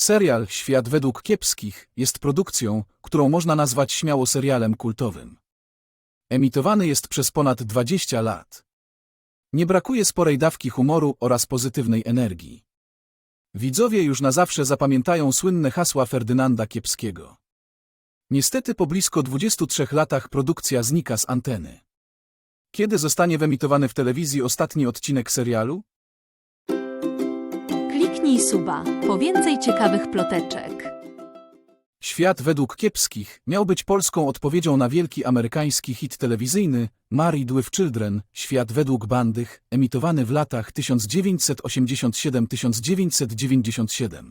Serial Świat według kiepskich jest produkcją, którą można nazwać śmiało serialem kultowym. Emitowany jest przez ponad 20 lat. Nie brakuje sporej dawki humoru oraz pozytywnej energii. Widzowie już na zawsze zapamiętają słynne hasła Ferdynanda Kiepskiego. Niestety po blisko 23 latach produkcja znika z anteny. Kiedy zostanie wyemitowany w telewizji ostatni odcinek serialu? Kliknij suba po więcej ciekawych ploteczek. Świat według kiepskich miał być polską odpowiedzią na wielki amerykański hit telewizyjny Married with Children, Świat według bandych, emitowany w latach 1987-1997.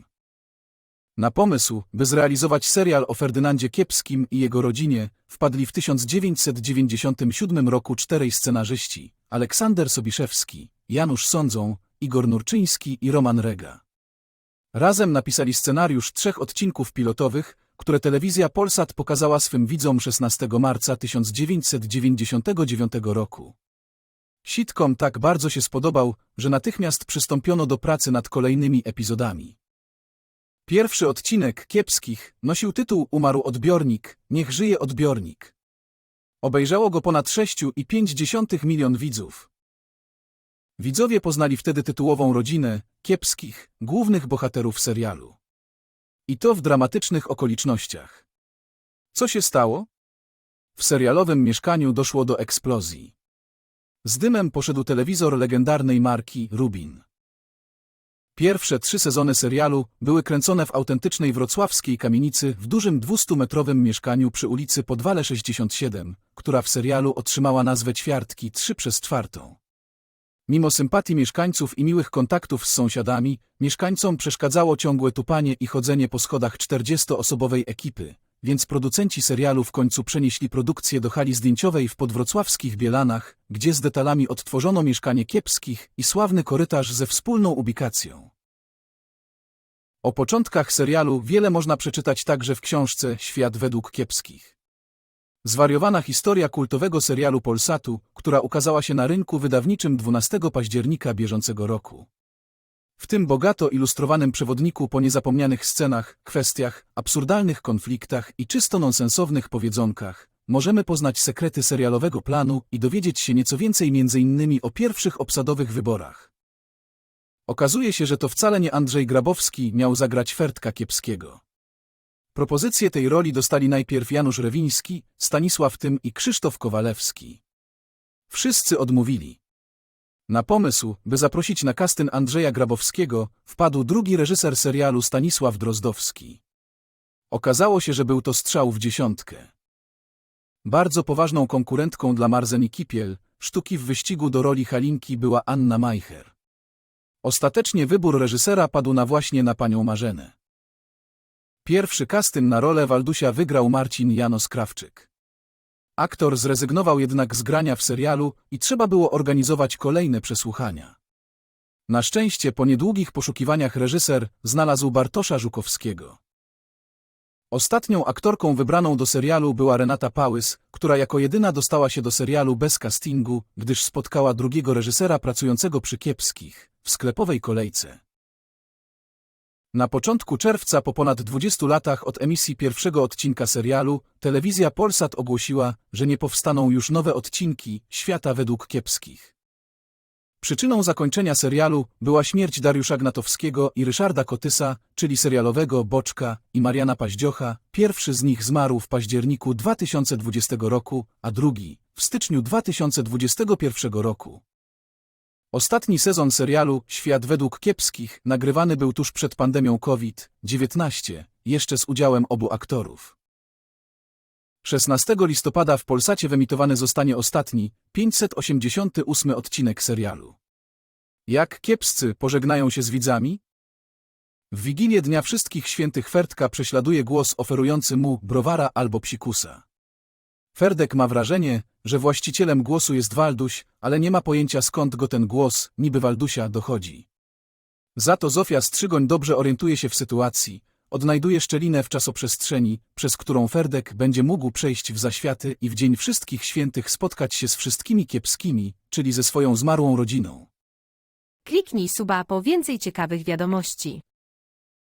Na pomysł, by zrealizować serial o Ferdynandzie Kiepskim i jego rodzinie, wpadli w 1997 roku czterej scenarzyści Aleksander Sobiszewski, Janusz Sądzą, Igor Nurczyński i Roman Rega. Razem napisali scenariusz trzech odcinków pilotowych, które telewizja Polsat pokazała swym widzom 16 marca 1999 roku. Sitcom tak bardzo się spodobał, że natychmiast przystąpiono do pracy nad kolejnymi epizodami. Pierwszy odcinek Kiepskich nosił tytuł Umarł odbiornik, niech żyje odbiornik. Obejrzało go ponad 6,5 milion widzów. Widzowie poznali wtedy tytułową rodzinę Kiepskich, głównych bohaterów serialu. I to w dramatycznych okolicznościach. Co się stało? W serialowym mieszkaniu doszło do eksplozji. Z dymem poszedł telewizor legendarnej marki Rubin. Pierwsze trzy sezony serialu były kręcone w autentycznej wrocławskiej kamienicy w dużym 200-metrowym mieszkaniu przy ulicy Podwale 67, która w serialu otrzymała nazwę Ćwiartki 3 przez czwartą. Mimo sympatii mieszkańców i miłych kontaktów z sąsiadami, mieszkańcom przeszkadzało ciągłe tupanie i chodzenie po schodach 40-osobowej ekipy, więc producenci serialu w końcu przenieśli produkcję do hali zdjęciowej w podwrocławskich Bielanach, gdzie z detalami odtworzono mieszkanie kiepskich i sławny korytarz ze wspólną ubikacją. O początkach serialu wiele można przeczytać także w książce Świat według kiepskich. Zwariowana historia kultowego serialu Polsatu, która ukazała się na rynku wydawniczym 12 października bieżącego roku. W tym bogato ilustrowanym przewodniku po niezapomnianych scenach, kwestiach, absurdalnych konfliktach i czysto nonsensownych powiedzonkach możemy poznać sekrety serialowego planu i dowiedzieć się nieco więcej m.in. o pierwszych obsadowych wyborach. Okazuje się, że to wcale nie Andrzej Grabowski miał zagrać Fertka Kiepskiego. Propozycję tej roli dostali najpierw Janusz Rewiński, Stanisław Tym i Krzysztof Kowalewski. Wszyscy odmówili. Na pomysł, by zaprosić na kastyn Andrzeja Grabowskiego, wpadł drugi reżyser serialu Stanisław Drozdowski. Okazało się, że był to strzał w dziesiątkę. Bardzo poważną konkurentką dla Marzeni Kipiel, sztuki w wyścigu do roli Halinki była Anna Majcher. Ostatecznie wybór reżysera padł na właśnie na panią Marzenę. Pierwszy kastyn na rolę Waldusia wygrał Marcin Janos Krawczyk. Aktor zrezygnował jednak z grania w serialu i trzeba było organizować kolejne przesłuchania. Na szczęście po niedługich poszukiwaniach reżyser znalazł Bartosza Żukowskiego. Ostatnią aktorką wybraną do serialu była Renata Pałys, która jako jedyna dostała się do serialu bez castingu, gdyż spotkała drugiego reżysera pracującego przy Kiepskich, w sklepowej kolejce. Na początku czerwca po ponad 20 latach od emisji pierwszego odcinka serialu, telewizja Polsat ogłosiła, że nie powstaną już nowe odcinki Świata według kiepskich. Przyczyną zakończenia serialu była śmierć Dariusza Gnatowskiego i Ryszarda Kotysa, czyli serialowego Boczka i Mariana Paździocha. Pierwszy z nich zmarł w październiku 2020 roku, a drugi w styczniu 2021 roku. Ostatni sezon serialu Świat według kiepskich nagrywany był tuż przed pandemią COVID-19, jeszcze z udziałem obu aktorów. 16 listopada w Polsacie wyemitowany zostanie ostatni, 588 odcinek serialu. Jak kiepscy pożegnają się z widzami? W Wigilię Dnia Wszystkich Świętych Fertka prześladuje głos oferujący mu browara albo psikusa. Ferdek ma wrażenie, że właścicielem głosu jest Walduś, ale nie ma pojęcia skąd go ten głos, niby Waldusia, dochodzi. Za to Zofia Strzygoń dobrze orientuje się w sytuacji, odnajduje szczelinę w czasoprzestrzeni, przez którą Ferdek będzie mógł przejść w zaświaty i w Dzień Wszystkich Świętych spotkać się z wszystkimi kiepskimi, czyli ze swoją zmarłą rodziną. Kliknij suba po więcej ciekawych wiadomości.